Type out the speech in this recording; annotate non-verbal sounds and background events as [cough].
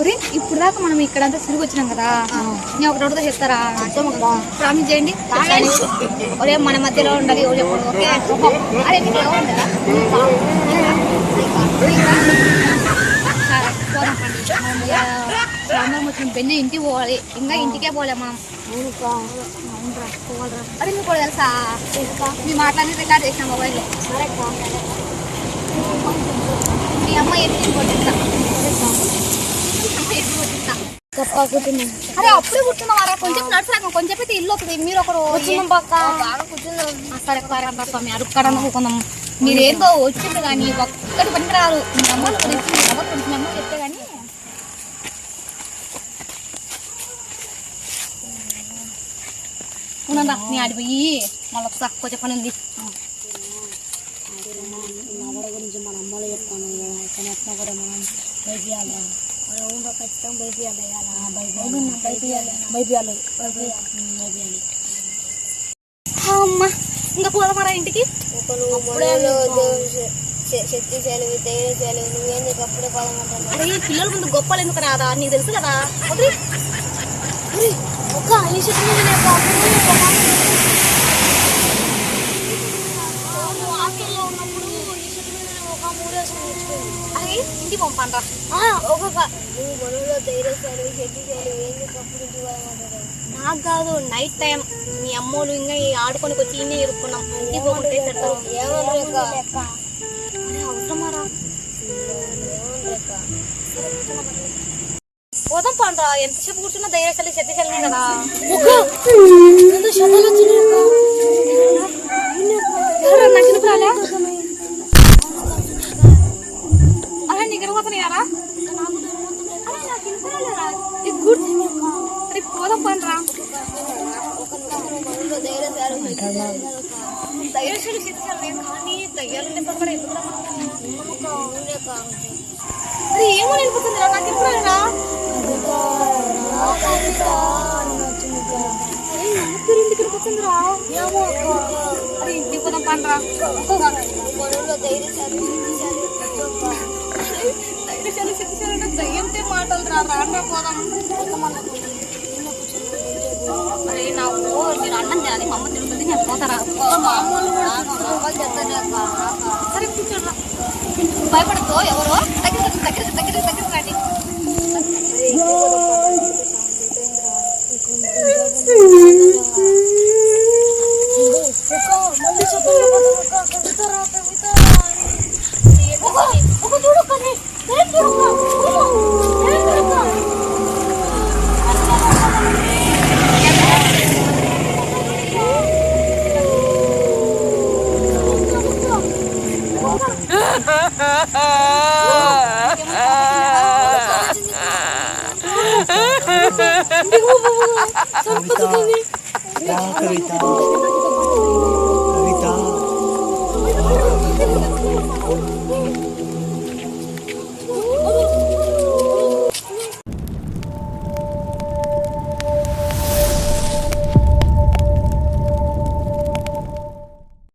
ఒరే, ఇప్పుడు దాకా మనం ఇక్కడ అంతా తిరిగి వచ్చినాం కదా. నేను ఒకటి ఒకటితో చెప్తారా? ప్రామిస్ చేయండి. ఒరే మన మధ్యలో ఉండాలి ఓకే అరే మీకు ఎలా వచ్చిన బెన్న ఇంటికి పోవాలి. ఇంకా ఇంటికే పోలే మనం అవునురా పోవాలిరా అరే మీకు కూడా తెలుసా? మీ మాట్లాడి రికార్డ్ చేసిన మొబైల్లో. మీ అమ్మ ఎత్తి ఎత్తి అరే అప్పుడే కూర్చున్నావారా కొంచెం నడుచురాక కొంచెం అయితే ఇల్లు అవుతుంది మీరు ఒకరు పక్క? సరే స్వామి అడుక్కడ నవ్వుకుందాం మీరేందో వచ్చింది కానీ ఒక్కటి పనికిరారు మీ అమ్మ గురించి మీ అమ్మ గురించి మీ అమ్మ చెప్తే కానీ ఉన్నదా నీ ఆడిపోయి మళ్ళీ ఒకసారి కొంచెం పని ఉంది. గురించి మన అమ్మలో చెప్తాను కానీ ఎట్లా కూడా మనం బయటియాలి ఊళ్ళో ఖచ్చితంగా అమ్మ. ఇంకా పోదామరా ఇంటికి శక్తిశాలి ధైర్యశాలి నువ్వేందుకు అప్పుడే పదమంటాను అరే ఈ పిల్లల ముందు గొప్పలు ఎందుకు రాదా? నీకు తెలుసు కదా. ఒక ఈ చెట్టు మీద నేను ఒక అప్పుడు ఒక మాట నేను హాస్టల్లో ఉన్నప్పుడు ఈ చెట్టు మీద నేను ఒక మూడేసుకుని తెచ్చుకోండి అరే ఒక్కొక్క నువ్వు మనలో ఎందుకు అప్పుడు నాకు కాదు నైట్ టైం మీ అమ్మోళ్ళు ఇంకా ఆడుకొని వచ్చి ఇన్నే ఇరుక్కున్నాం. ఇంటికి తిడతారు అరే అవసరమారా పోదాం పండ్రా. ఎంతసేపు కూర్చున్నా ధైర్యశాలి శక్తిశాలినే కదా. [laughs] అరే నీకు ఎరగపోతున్నాయారా పోదాం పండ్రా కానీ దయ్యాలు ఏమో వెళ్ళిపోతుందిరా నాకు ఎప్పుడైనా ఇంటికి వచ్చిందిరా? ఇంటికి పోదాం పండ్రా శిక్షణ అంటే మాటలు రా రాండ్రా పోదాం. మరి నాకు మీరు అన్నం తినాలి మా అమ్మ Hindi ko mababala. Sarap pa ito kami. Sarap pa ito.